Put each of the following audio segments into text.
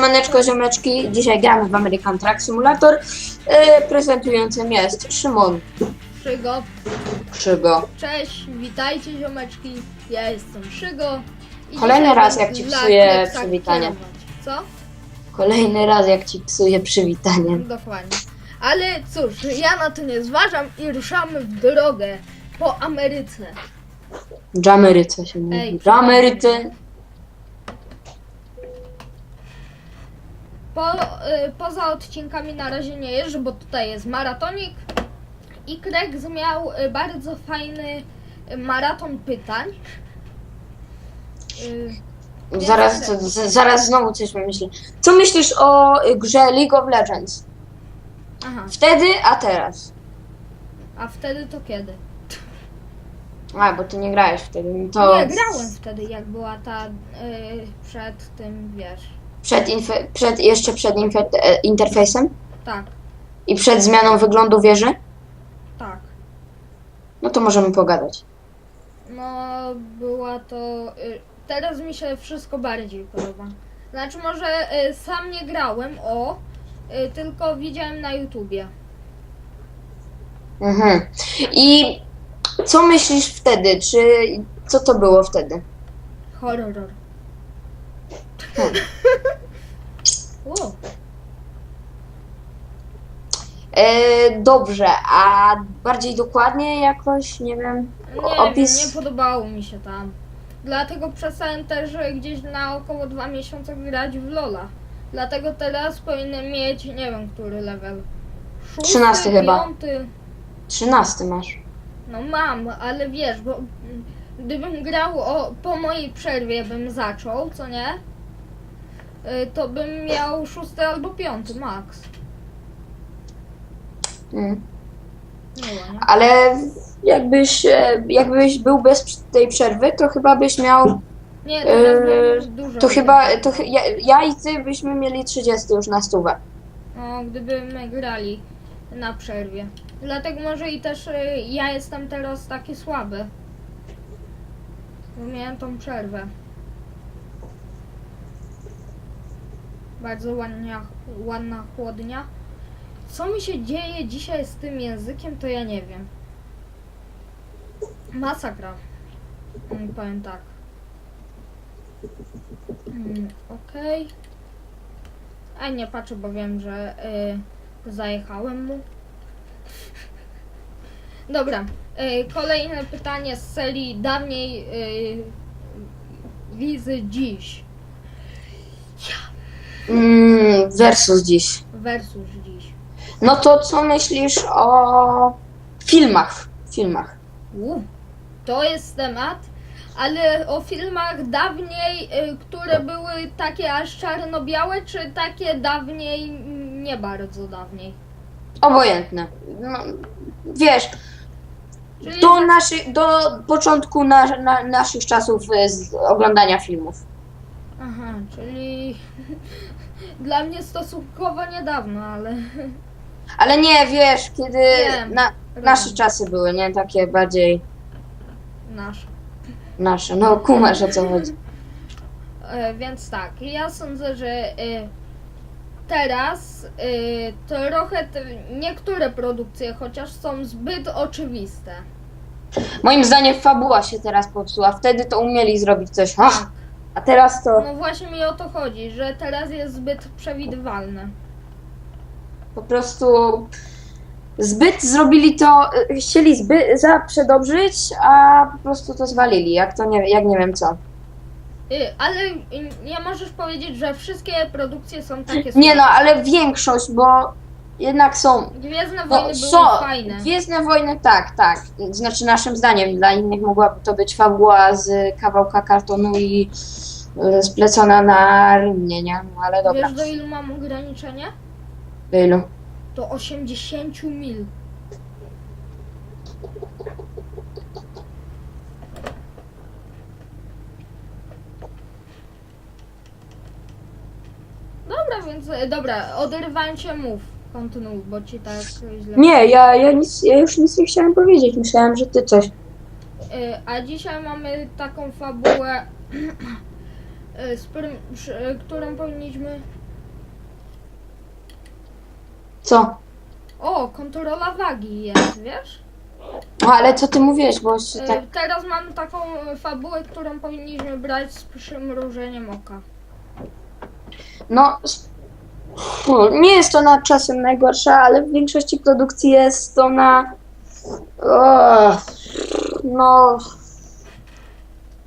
Siemaneczko, ziomeczki. Dzisiaj gramy w American Truck Simulator. E, prezentującym jest Szymon Szygo. Krzygo. Cześć, witajcie ziomeczki. Ja jestem Szygo. I Kolejny dzisiaj raz, będę jak ci dla psuję przywitanie. kierować. Co? Kolejny raz jak ci psuję przywitanie. Dokładnie. Ale cóż, ja na to nie zważam i ruszamy w drogę po Ameryce. Jameryce się mówi. Ej, Po, y, poza odcinkami na razie nie jeżdżę, bo tutaj jest maratonik. I Krex miał y, bardzo fajny y, maraton pytań. Y, Zaraz, z, zaraz znowu coś myślę. Co myślisz o y, grze League of Legends? aha, Wtedy, a teraz? a wtedy to kiedy? A, bo ty nie grałeś wtedy. no To Nie, grałem wtedy, jak była ta y, przed tym, wiesz. Przed, przed jeszcze przed e, interfejsem? Tak, I przed zmianą wyglądu wieży? tak. No to możemy pogadać. No, była to. Y, teraz mi się wszystko bardziej podoba. Znaczy, może y, sam nie grałem, o, y, tylko widziałem na YouTubie. Mhm. I co myślisz wtedy? Czy co to było wtedy? Horror. Wow. E, dobrze, a bardziej dokładnie jakoś, nie wiem. Nie Opis- nie podobało mi się tam. Dlatego przestałem też gdzieś na około dwa miesiące grać w Lola. Dlatego teraz powinienem mieć, nie wiem, który level. Szósty, Trzynasty chyba. Piąty. Trzynasty masz. No mam, ale wiesz, bo mm, gdybym grał o, po mojej przerwie bym zaczął, co nie? Y, To bym miał szósty albo piąty max. Mm. Ale jakbyś, e, jakbyś był bez tej przerwy, to chyba byś miał. Nie, teraz Eee, bym dużo. To chyba. To, chy- ja, ja i ty byśmy mieli 30 już na stówę. No, gdybyśmy grali na przerwie. Dlatego może i też y, ja jestem teraz taki słaby. Bo miałem tą przerwę. Bardzo ładnia, ładna chłodnia. Co mi się dzieje dzisiaj z tym językiem, to ja nie wiem. Masakra. Mm, Powiem tak. Mm, Okej. A nie patrzę, bo wiem, że y, zajechałem mu. Dobra. Y, kolejne pytanie z serii dawniej y, wizy dziś Mm, versus dziś. versus dziś. No to co myślisz o filmach? Filmach. U, to jest temat, ale o filmach dawniej, y, które były takie aż czarno-białe, czy takie dawniej, nie bardzo dawniej. Obojętne. No, wiesz, Czyli do, naszy, do początku na, na, naszych czasów e, z oglądania filmów. Aha, czyli dla mnie stosunkowo niedawno, ale Ale nie, wiesz, kiedy Wiem. na, nasze czasy były, nie? Takie bardziej nasz. nasze. No kumasz o co chodzi. E, więc tak, ja sądzę, że e, teraz e, trochę te, niektóre produkcje chociaż są zbyt oczywiste. Moim zdaniem fabuła się teraz popsuła. Wtedy to umieli zrobić coś. Ach, a teraz to No właśnie mi o to chodzi, że teraz jest zbyt przewidywalne. po prostu zbyt zrobili to, e, chcieli zbyt za przedobrzyć, a po prostu to zwalili. Jak to nie, jak nie wiem co. Y, ale y, nie możesz powiedzieć, że wszystkie produkcje są takie Nie no, ale większość, bo jednak są Gwiezdne No, wojny były są. fajne. Gwiezdne wojny, tak, tak. Znaczy naszym zdaniem, dla innych mogłaby to być fabuła z kawałka kartonu i y, splecona na rynnie, nie? No ale dobra. Wiesz do ilu mam ograniczenie? Do ilu? Do 80 mil. Dobra, więc e, dobra, oderwałem się, mów. Kontynuuj, bo ci tak źle. Nie, ja, ja, nic, ja już nic nie chciałem powiedzieć. Myślałem, że ty coś. Y, A dzisiaj mamy taką fabułę, y, z którym, przy- którą powinniśmy Co? O, kontrola wagi jest, wiesz? No ale co ty mówiłeś, bo się tak... Teraz mamy taką fabułę, którą powinniśmy brać z przymrużeniem oka. No, s- nie jest ona czasem najgorsza, ale w większości produkcji jest ona. O, no.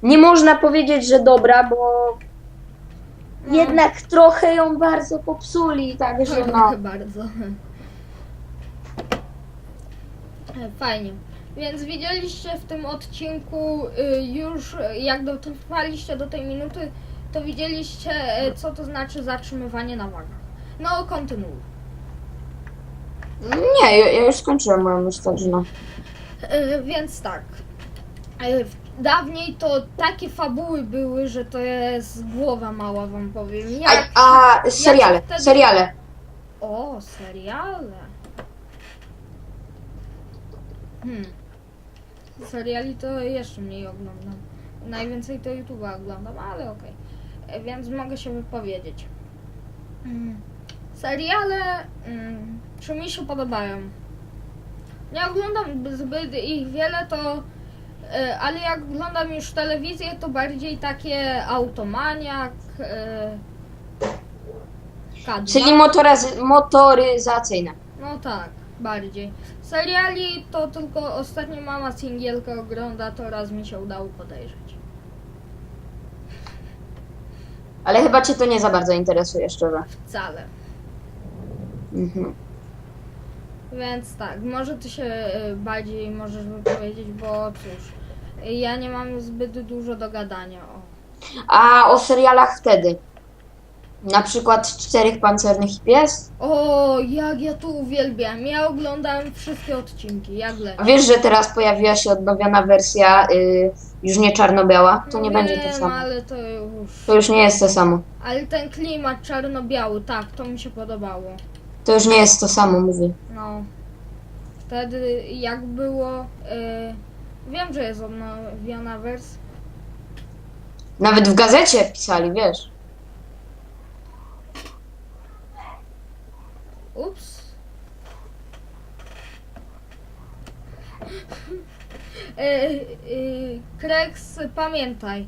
Nie można powiedzieć, że dobra, bo jednak trochę ją bardzo popsuli, także no. Trochę bardzo. E, Fajnie. Więc widzieliście w tym odcinku y, już, y, jak dotrwaliście do tej minuty, to widzieliście, e, co to znaczy zatrzymywanie na wagach. No, kontynuuj. Nie, ja, ja już skończyłem moją myśl, także no. E, Więc tak. E, w- Dawniej to takie fabuły były, że to jest głowa mała, wam powiem. Jak... A, a seriale, wtedy- seriale. O, seriale. Hmm. Seriali to jeszcze mniej oglądam. Najwięcej to YouTube'a oglądam, ale okej. E, Więc mogę się wypowiedzieć. Mm. Seriale, mm, czy mi się podobają? Nie oglądam zbyt ich wiele, to e, ale jak oglądam już telewizję, to bardziej takie automaniak, e, K2. Czyli motoryz- motoryzacyjne. No tak, bardziej. Seriali to tylko ostatnio mama singielkę ogląda, to raz mi się udało podejrzeć. Ale chyba cię to nie za bardzo interesuje, szczerze. Wcale. Mhm. Więc tak, może ty się y, bardziej możesz wypowiedzieć, bo cóż, y, ja nie mam zbyt dużo do gadania. O. A o serialach wtedy? Na przykład Czterech Pancernych i Pies? o, jak ja to uwielbiam. Ja oglądałem wszystkie odcinki, jak leci. A wiesz, że teraz pojawiła się odnowiona wersja, y, już nie czarno-biała? To nie No będzie wiem, to samo. ale to już... To już nie jest to samo. Ale ten klimat czarno-biały, tak, to mi się podobało. To już nie jest to samo, mówię. No. Wtedy jak było. y, wiem, że jest odnowiona wersja. Nawet w gazecie pisali, wiesz. Ups. y, y, Kreks, pamiętaj.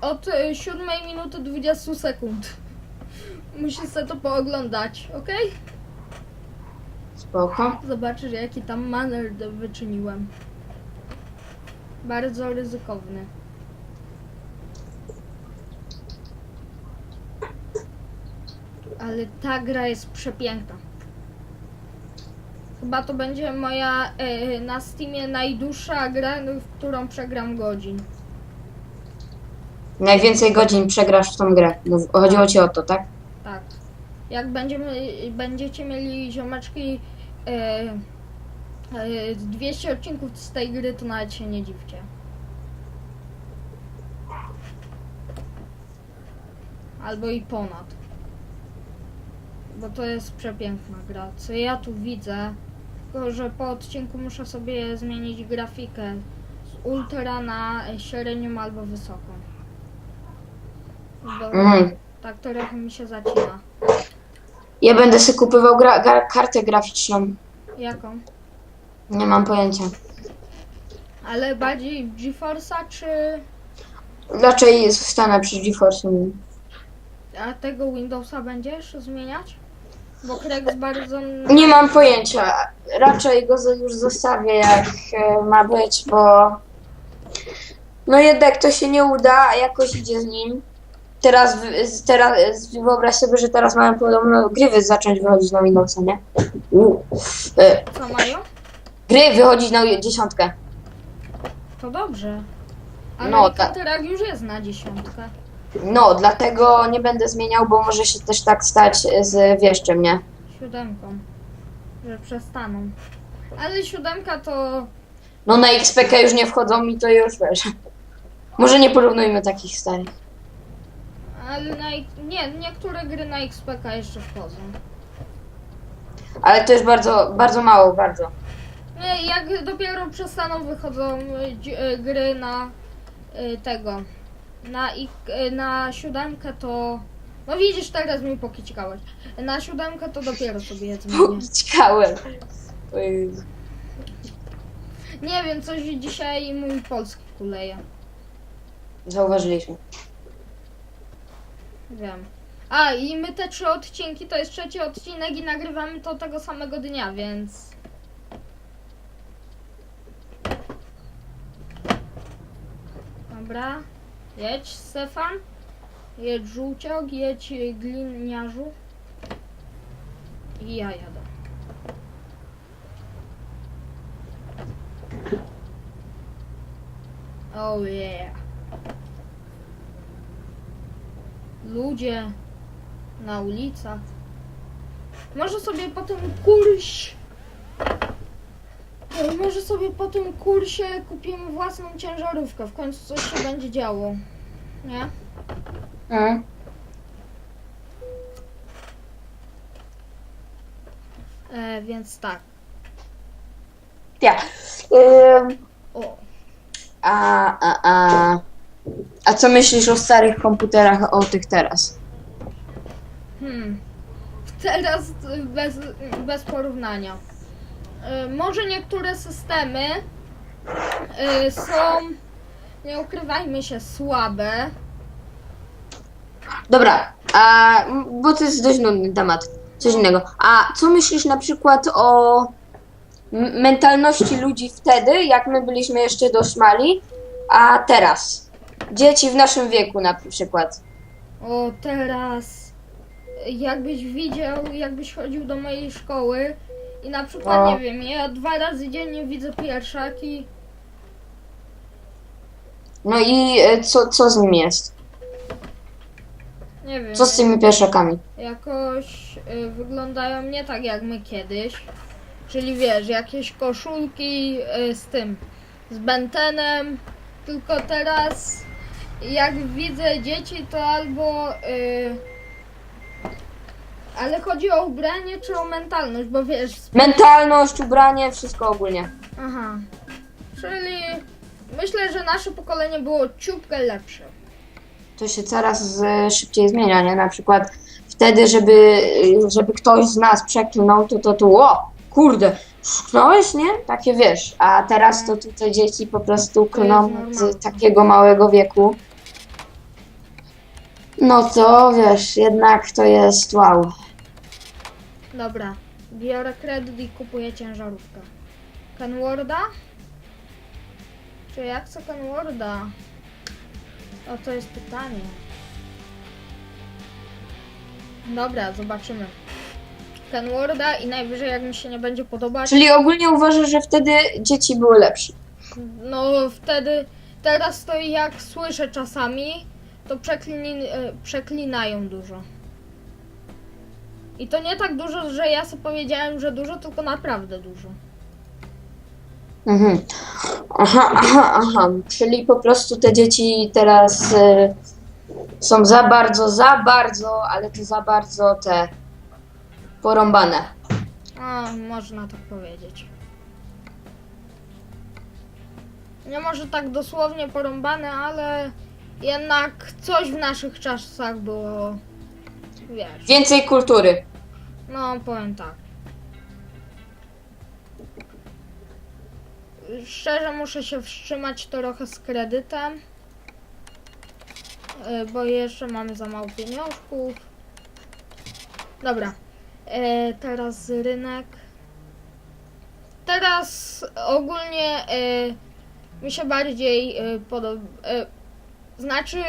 Od y, 7 minuty 20 sekund. Musisz sobie to pooglądać, ok? Spoko. Zobaczysz, jaki tam maner d- wyczyniłem. Bardzo ryzykowny. Ale ta gra jest przepiękna. Chyba to będzie moja e, na Steamie najdłuższa gra, w którą przegram godzin. Najwięcej godzin przegrasz w tą grę. Mów- Chodziło ci o to, tak? Tak. Jak będziemy, będziecie mieli ziomeczki e, e, 200 odcinków z tej gry, to nawet się nie dziwcie. Albo i ponad. Bo to jest przepiękna gra. Co ja tu widzę, tylko że po odcinku muszę sobie zmienić grafikę z ultra na średnią albo wysoką. Bo Mhm. Tak trochę mi się zacina. Ja będę sobie kupywał gra- ga- kartę graficzną. Jaką? Nie mam pojęcia. Ale bardziej GeForce'a czy... Raczej stanę przy GeForce. A tego Windowsa będziesz zmieniać? Bo Krex bardzo... Nie mam pojęcia. Raczej go już zostawię jak e, ma być, bo no jednak to się nie uda, a jakoś idzie z nim. Teraz, teraz wyobraź sobie, że teraz mają podobno gry zacząć wychodzić na Windowsa, nie? U. E, Co mają? Gry wychodzić na dziesiątkę. To dobrze. No, American tak. Track już jest na dziesiątkę. No, dlatego nie będę zmieniał, bo może się też tak stać z wieszczem, nie? Siódemką. Że przestaną. Ale siódemka to... No na XPK już nie wchodzą mi to już wiesz. Może nie porównujmy takich starych. Ale na... Nie, niektóre gry na XPK jeszcze wchodzą. Ale to jest bardzo, bardzo mało, bardzo. Nie, jak dopiero przestaną wychodzą y, dzi- y, gry na y, tego, na, y, na siódemkę, to No widzisz, teraz mi pokicikałeś. Na siódemkę to dopiero sobie zmienię. Ciekałem. Oj, Nie wiem, coś dzisiaj mój polski kuleje. Zauważyliśmy. Wiem. A, i my te trzy odcinki, to jest trzeci odcinek i nagrywamy to tego samego dnia, więc... Dobra. Jedź, Stefan. Jedź, żółciok, jedź, gliniarzu. I ja jadę. Oh yeah. Ludzie na ulicach. Może sobie po tym kursie. Może sobie po tym kursie kupimy własną ciężarówkę. W końcu coś się będzie działo. Nie? Mhm. E, więc tak. Ja. O. a, a, a. A co myślisz o starych komputerach, o tych teraz? Hmm. Teraz y, bez, bez porównania. Y, Może niektóre systemy y, są, nie ukrywajmy się, słabe. Dobra, a, m, bo to jest dość nudny temat. Coś innego. A co myślisz na przykład o m- mentalności ludzi wtedy, jak my byliśmy jeszcze dość mali, a teraz? Dzieci w naszym wieku na przykład. O, teraz jakbyś widział, jakbyś chodził do mojej szkoły i na przykład, O. nie wiem, ja dwa razy dziennie widzę pierwszaki. No i e, co, co z nim jest? Nie wiem, Co z tymi pierwszakami? jakoś y, wyglądają nie tak jak my kiedyś. Czyli wiesz, jakieś koszulki y, z tym, z bentenem, tylko teraz jak widzę dzieci to albo y, ale chodzi o ubranie czy o mentalność, bo wiesz, Mentalność, ubranie, wszystko ogólnie. aha. Czyli myślę, że nasze pokolenie było ciupkę lepsze. To się coraz e, szybciej zmienia, nie? Na przykład wtedy, żeby, e, żeby ktoś z nas przeklnął, to to tu, o, kurde, klnąłeś, nie? Takie wiesz. A teraz to tutaj dzieci po prostu klną z takiego małego wieku. No to wiesz, jednak to jest wow. Dobra, biorę kredyt i kupuję ciężarówkę. Kenworda? Czy jak chcę Kenworda? O, to jest pytanie. Dobra, zobaczymy. Kenworda i najwyżej jak mi się nie będzie podobać, Czyli ogólnie uważasz, że wtedy dzieci były lepsze. no wtedy, teraz to jak słyszę czasami, to przeklini, e, przeklinają dużo. I to nie tak dużo, że ja sobie powiedziałem, że dużo, tylko naprawdę dużo. Mhm. Aha, aha, aha. Czyli po prostu te dzieci teraz e, są za bardzo, za bardzo, ale to za bardzo te porąbane. A, można tak powiedzieć. Nie może tak dosłownie porąbane, ale jednak coś w naszych czasach było, wiesz, Więcej kultury. no powiem tak. Szczerze muszę się wstrzymać trochę z kredytem, y, bo jeszcze mamy za mało pieniążków. Dobra, e, teraz rynek. Teraz ogólnie e, mi się bardziej e, podoba. E, znaczy,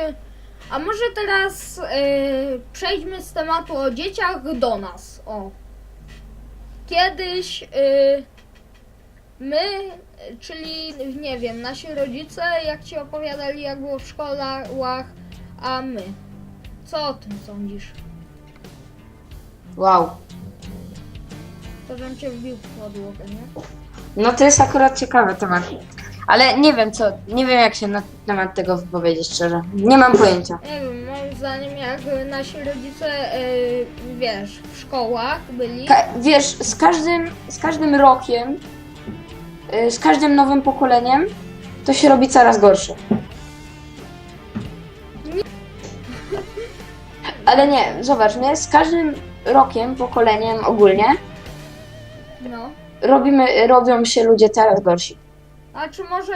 a może teraz e, przejdźmy z tematu o dzieciach do nas. O. Kiedyś e, my, czyli nie wiem, nasi rodzice, jak ci opowiadali, jak było w szkołach, a my. Co o tym sądzisz? Wow. To, żebym cię wbił w podłogę, nie? No to jest akurat ciekawy temat. Ale nie wiem co, nie wiem jak się na temat tego wypowiedzieć szczerze. Nie mam pojęcia. Nie wiem, moim zdaniem jak nasi rodzice, e, wiesz, w szkołach byli, Ka- wiesz, z każdym, z każdym rokiem, y, z każdym nowym pokoleniem, to się robi coraz gorsze. Ale nie, zobacz, my z każdym rokiem, pokoleniem ogólnie, No. robimy, robią się ludzie coraz gorsi. A czy może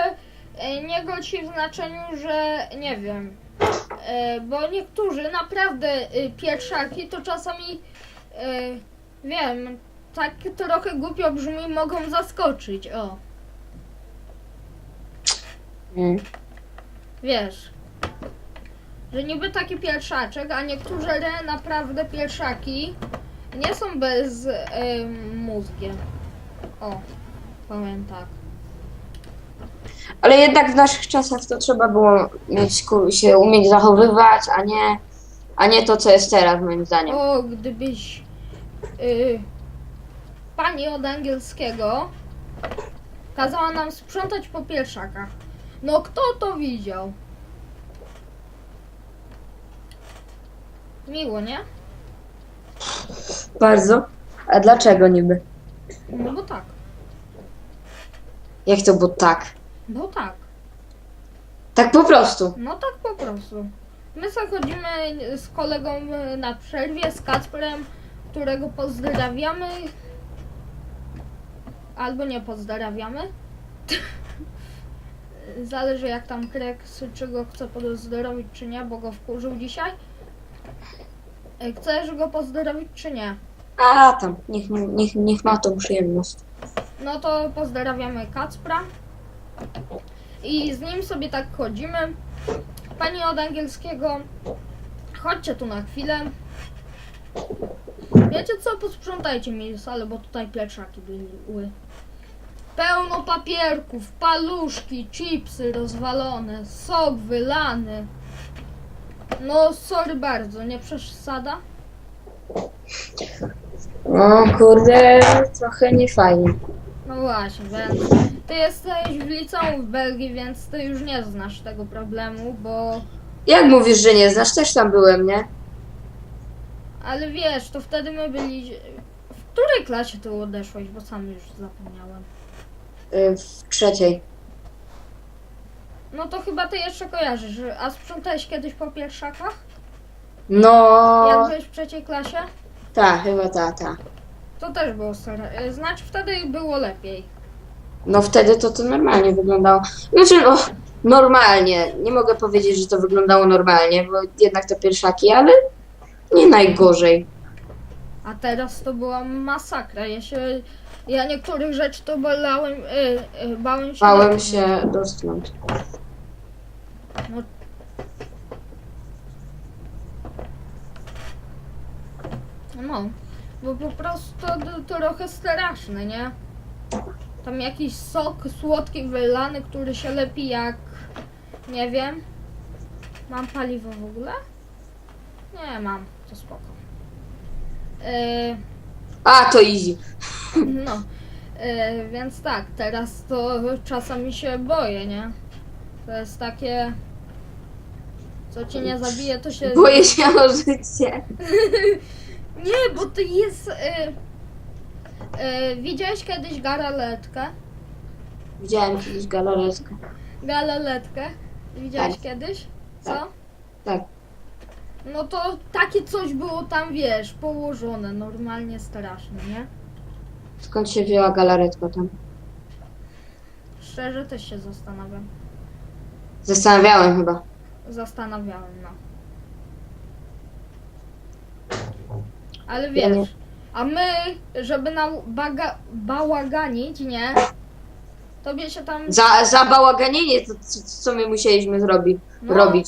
e, nie gorsi w znaczeniu, że nie wiem. E, bo niektórzy naprawdę e, pierwszaki to czasami wiem, tak trochę głupio brzmi, mogą zaskoczyć. O, Mm. wiesz. Że niby taki pierwszaczek, a niektórzy re- naprawdę pierwszaki nie są bez e, mózgiem. O, powiem tak. Ale jednak w naszych czasach to trzeba było mieć, się umieć zachowywać, a nie, a nie to, co jest teraz, moim zdaniem. O, gdybyś y, pani od angielskiego kazała nam sprzątać po pierwszakach. No kto to widział? Miło, nie? Bardzo. A dlaczego niby? No bo tak, Jak to, bo tak? Bo tak. Tak po prostu. No tak po prostu. My sobie chodzimy z kolegą na przerwie, z Kacprem, którego pozdrawiamy. Albo nie pozdrawiamy. Zależy jak tam Kreks, czy go chce pozdrowić, czy nie, bo go wkurzył dzisiaj. Chcesz go pozdrowić, czy nie? A tam, niech, niech, niech ma tą przyjemność. No to pozdrawiamy Kacpra. I z nim sobie tak chodzimy. Pani od angielskiego, chodźcie tu na chwilę. Wiecie co, posprzątajcie mi salę, bo tutaj pieczaki były. Pełno papierków, paluszki, chipsy rozwalone, sok wylany. No, sorry bardzo, nie przesada? O kurde, trochę niefajnie. No właśnie, więc ty jesteś w liceum w Belgii, więc ty już nie znasz tego problemu, bo... Jak mówisz, że nie znasz? Też tam byłem, nie? Ale wiesz, to wtedy my byli... W której klasie ty odeszłeś, bo sam już zapomniałem. Y, W trzeciej. No to chyba ty jeszcze kojarzysz, a sprzątałeś kiedyś po pierwszakach? No, Jak byłeś w trzeciej klasie? ta, chyba ta, ta. To też było stare. Znaczy wtedy było lepiej. No wtedy to to normalnie wyglądało. Znaczy, no, normalnie. Nie mogę powiedzieć, że to wyglądało normalnie, bo jednak to pierwszaki, ale nie najgorzej. A teraz to była masakra. Ja się... Ja niektórych rzeczy to bolałem, y, y, bałem się... Bałem się dotknąć. No. No, bo po prostu to, to trochę straszne, nie? Tam jakiś sok słodki wylany, który się lepi jak... Nie wiem. Mam paliwo w ogóle? Nie mam, to spoko. Yy, A, to easy. no, yy, więc tak, teraz to czasami się boję, nie? To jest takie... Co cię nie zabije, to się... Boję się o życie. Nie, bo to jest. Y, y, widziałeś kiedyś galaretkę? Widziałem kiedyś galaretkę. Galaretkę? Widziałeś Tak. kiedyś? Co? Tak. Tak. No to takie coś było tam, wiesz, położone, normalnie straszne, nie? Skąd się wzięła galaretka tam? Szczerze też się zastanawiam. Zastanawiałem chyba. Zastanawiałem, no. Ale Ja nie- wiesz, a my, żeby nam baga- bałaganić, nie? Tobie się tam... Za, za bałaganienie, to co, co my musieliśmy zrobić? No. Robić.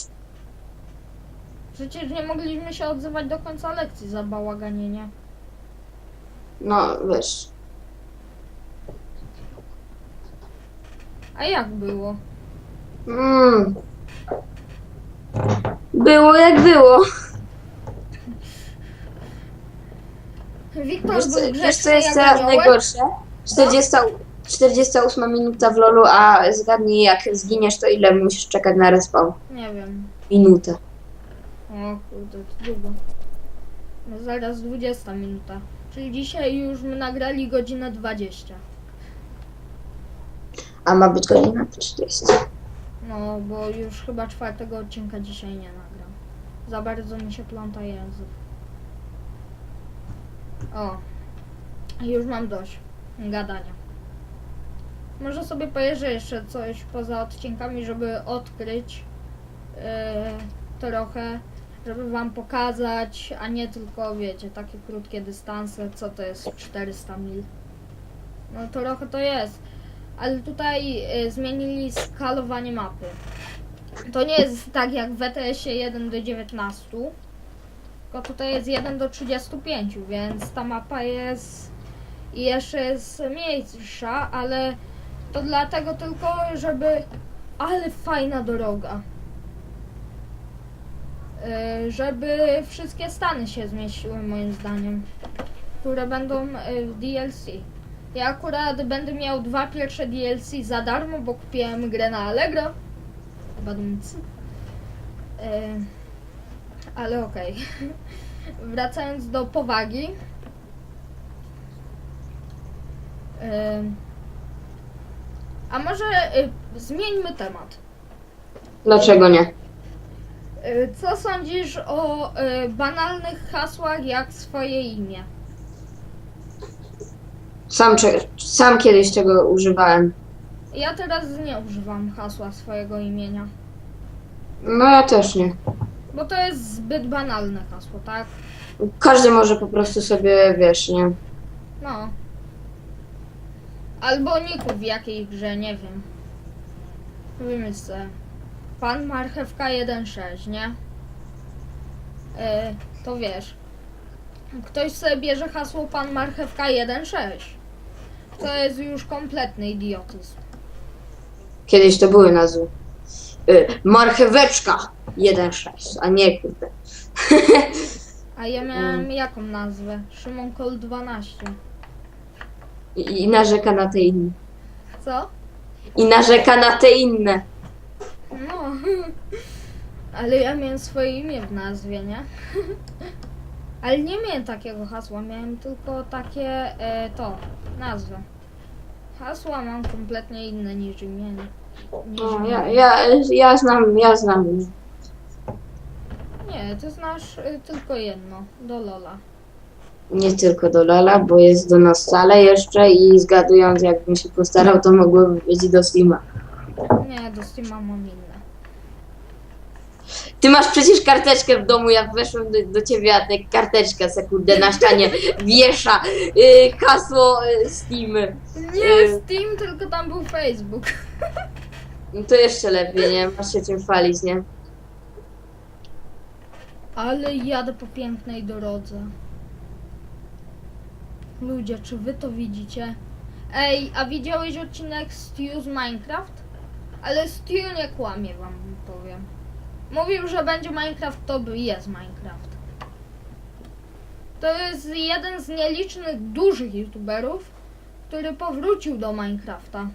Przecież nie mogliśmy się odzywać do końca lekcji za bałaganienie. No, wiesz. A jak było? Mm. Było jak było. Wiktor Wiesz co, był wiesz, grzeczny co jest najgorsze? 40, 48 minuta w lolu, a zgadnij jak zginiesz, to ile musisz czekać na respawn? Nie wiem. Minutę. O kurde, to długo. No zaraz 20 minuta. Czyli dzisiaj już my nagrali godzinę 20. A ma być godzina 40. No, bo już chyba czwartego odcinka dzisiaj nie nagram. Za bardzo mi się pląta język. O. Już mam dość gadania. Może sobie pojeżdżę jeszcze coś poza odcinkami, żeby odkryć e, trochę, żeby wam pokazać, a nie tylko, wiecie, takie krótkie dystanse, co to jest 400 mil. No trochę to jest, ale tutaj e, zmienili skalowanie mapy. To nie jest tak jak w ETS-ie 1 do 19, tylko tutaj jest 1 do 35, więc ta mapa jest jeszcze jest mniejsza, ale to dlatego tylko, żeby... Ale fajna droga. Yy, Żeby wszystkie stany się zmieściły moim zdaniem, które będą yy, w DLC. Ja akurat będę miał dwa pierwsze DLC za darmo, bo kupiłem grę na Allegro. Badumc. Yy, ale okej. Wracając do powagi. A może y, zmieńmy temat. Dlaczego nie? Y, co sądzisz o y, banalnych hasłach jak swoje imię? Sam, sam kiedyś tego używałem. Ja teraz nie używam hasła swojego imienia, No ja też nie. Bo to jest zbyt banalne hasło, tak? Każdy może po prostu sobie, wiesz, nie? No. Albo niku w jakiej grze, nie wiem. Wymyśl sobie. Pan Marchewka 1.6, nie? E, to wiesz. Ktoś sobie bierze hasło Pan Marchewka 1.6. To jest już kompletny idiotyzm. Kiedyś to były nazwy. Y, marcheweczka 1.6, a nie kurde. A ja miałem jaką nazwę? Szymon Kol 12. I, I narzeka na te inne. Co? I narzeka na te inne. No. Ale ja miałem swoje imię w nazwie, nie? Ale nie miałem takiego hasła, miałem tylko takie e, to, nazwę. Hasła mam kompletnie inne niż imienie. Niż No, imię. ja, ja, ja znam, ja znam. Nie, ty znasz y, tylko jedno, do Lola. Nie tylko do Lala, bo jest do nas wcale jeszcze i zgadując jakbym się postarał, to mogłoby być do Slima. Nie, do Steama mam inne. Ty masz przecież karteczkę w domu, ja weszłem do, do ciebie, a ty karteczka se kurde na ścianie wiesza y, hasło y, Steam. Nie Y. Steam, tylko tam był Facebook. No to jeszcze lepiej, nie? Masz się czym chwalić, nie? Ale jadę po pięknej drodze. Ludzie, czy wy to widzicie? Ej, a widziałeś odcinek Stu z Minecraft? Ale Stu nie kłamie, wam powiem. Mówił, że będzie Minecraft, to by jest Minecraft. To jest jeden z nielicznych dużych youtuberów, który powrócił do Minecrafta.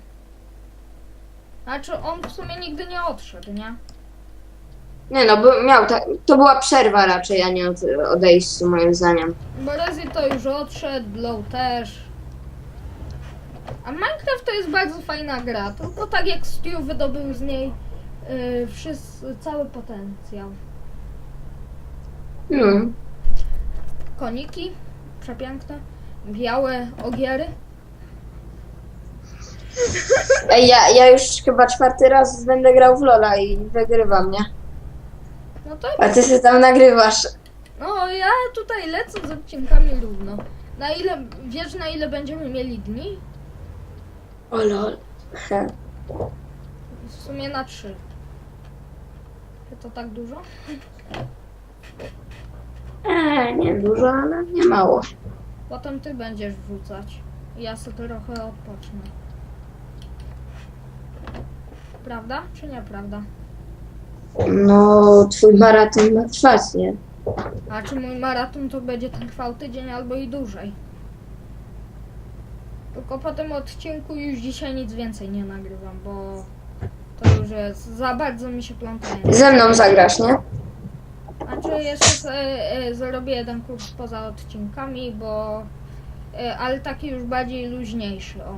Znaczy, on w sumie nigdy nie odszedł, nie? Nie no, bo miał ta, to była przerwa raczej, a nie od, odejście moim zdaniem. Bo Rezi to już odszedł, Low też. A Minecraft to jest bardzo fajna gra, tylko tak jak Stu wydobył z niej yy, wszyscy, cały potencjał. Hmm. Koniki, przepiękne, białe ogiery. Ej, ja, ja już chyba czwarty raz będę grał w Lola i wygrywam, nie? No to, A ty się tam nagrywasz. no ja tutaj lecę z odcinkami równo. Na ile, wiesz na ile będziemy mieli dni? O lol. He. W sumie na trzy. Czy to tak dużo? Eee, nie dużo, ale nie mało. Potem ty będziesz wrzucać. Ja sobie trochę odpocznę. Prawda czy nieprawda? No, twój maraton ma trwać, nie? A czy mój maraton to będzie trwał tydzień albo i dłużej? Tylko po tym odcinku już dzisiaj nic więcej nie nagrywam, bo to już jest za bardzo mi się plątają. Ze mną zagrasz, nie? Znaczy jeszcze sobie, e, zrobię jeden kurs poza odcinkami, bo e, ale taki już bardziej luźniejszy, o.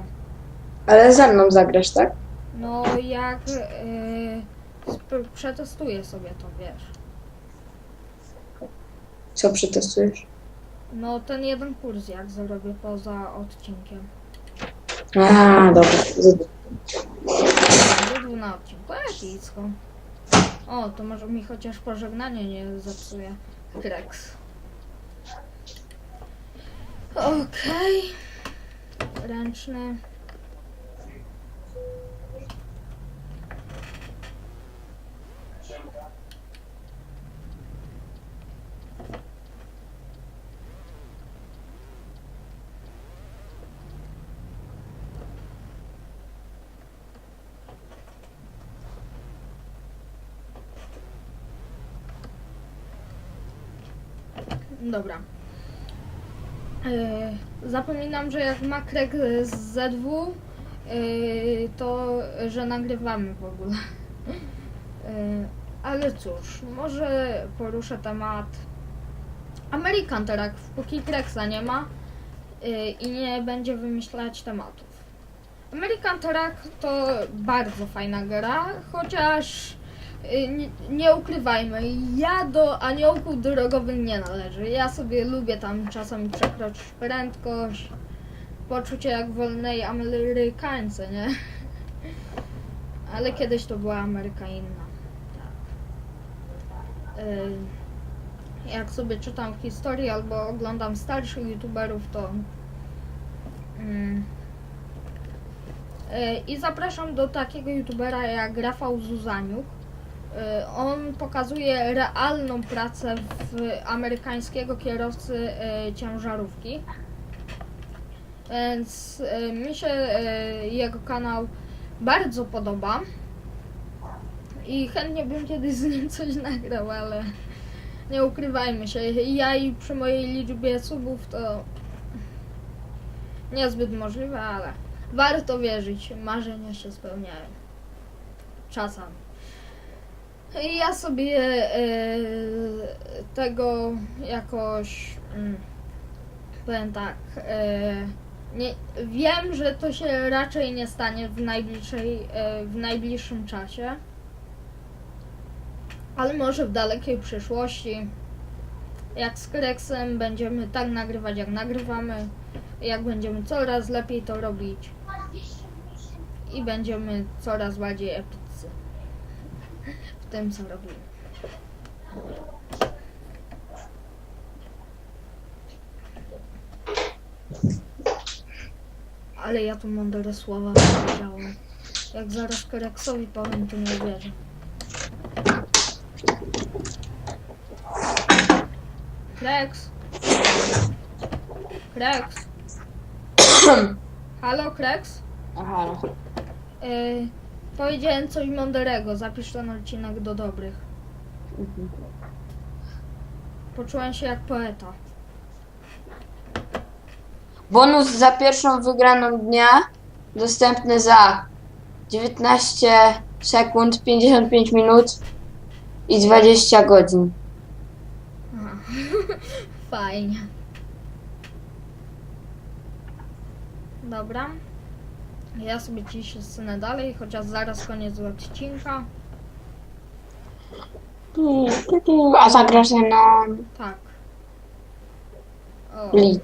Ale ze mną zagrasz, tak? No jak e, sp- przetestuję sobie to, wiesz. Co przetestujesz? No ten jeden kurs jak zrobię poza odcinkiem. A, dobra. Z- Był na odcinku, epicko. O, to może mi chociaż pożegnanie nie zepsuje. Krex. Okej. Ręczny. Dobra. E, zapominam, że jak ma krek z ZW, e, to że nagrywamy w ogóle. E, ale cóż, może poruszę temat American Track, póki Kreksa nie ma i nie będzie wymyślać tematów. American Track to bardzo fajna gra, chociaż nie, nie ukrywajmy, ja do aniołków drogowych nie należę. Ja sobie lubię tam czasami przekroczyć prędkość, poczucie jak wolnej Amerykańcy, nie? Ale kiedyś to była Ameryka inna. Tak. Y, Jak sobie czytam historię albo oglądam starszych youtuberów, to mm, y, i zapraszam do takiego youtubera jak Rafał Zuzaniuk. Y, On pokazuje realną pracę amerykańskiego kierowcy y, ciężarówki. Więc y, mi się jego kanał bardzo podoba. I chętnie bym kiedyś z nim coś nagrał, ale nie ukrywajmy się. Ja i przy mojej liczbie subów to niezbyt możliwe, ale warto wierzyć. Marzenia się spełniają. Czasami. Ja sobie e, tego jakoś mm, powiem tak. E, nie, wiem, że to się raczej nie stanie w najbliższej, e, w najbliższym czasie. Ale może w dalekiej przyszłości. Jak z Krexem będziemy tak nagrywać, jak nagrywamy. Jak będziemy coraz lepiej to robić. I będziemy coraz bardziej epicy tym, co robimy. Ale ja tu mądre słowa powiedziałem. Jak zaraz Kereksowi powiem, to nie uwierzę. Kreks! Kreks! Halo, Kreks? Aha, no. Powiedziałem coś mądrego, zapisz ten odcinek do dobrych. Mhm. Poczułem się jak poeta. Bonus za pierwszą wygraną dnia dostępny za 19 sekund, 55 minut i 20 godzin. Aha. Fajnie. Dobra. Ja sobie ciszę scenę dalej, chociaż zaraz koniec odcinka. A zagrasz ze mną Tak. O, Li.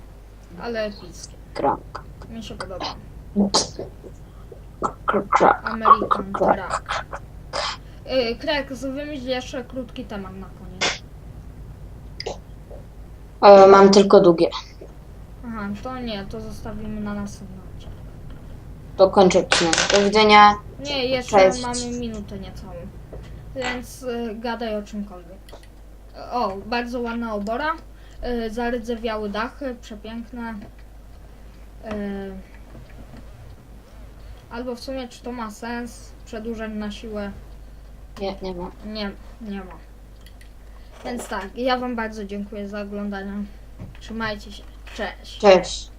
ale epickie. Krak. Mi się podoba. Krak, krak, American krak. Track. Yy, Krek, wymyśl jeszcze krótki temat na koniec. E, Mam tylko długie. Aha, to nie, to zostawimy na następny. To kończę odcinek. Do widzenia. Nie, jeszcze Cześć. mamy minutę niecałą. Więc y, gadaj o czymkolwiek. O, bardzo ładna obora. Y, zardzewiały dachy, przepiękne. Y, albo w sumie, czy to ma sens? Przedłużeń na siłę? Nie, nie ma. Nie, nie ma. Więc tak, ja Wam bardzo dziękuję za oglądanie. Trzymajcie się. Cześć. Cześć.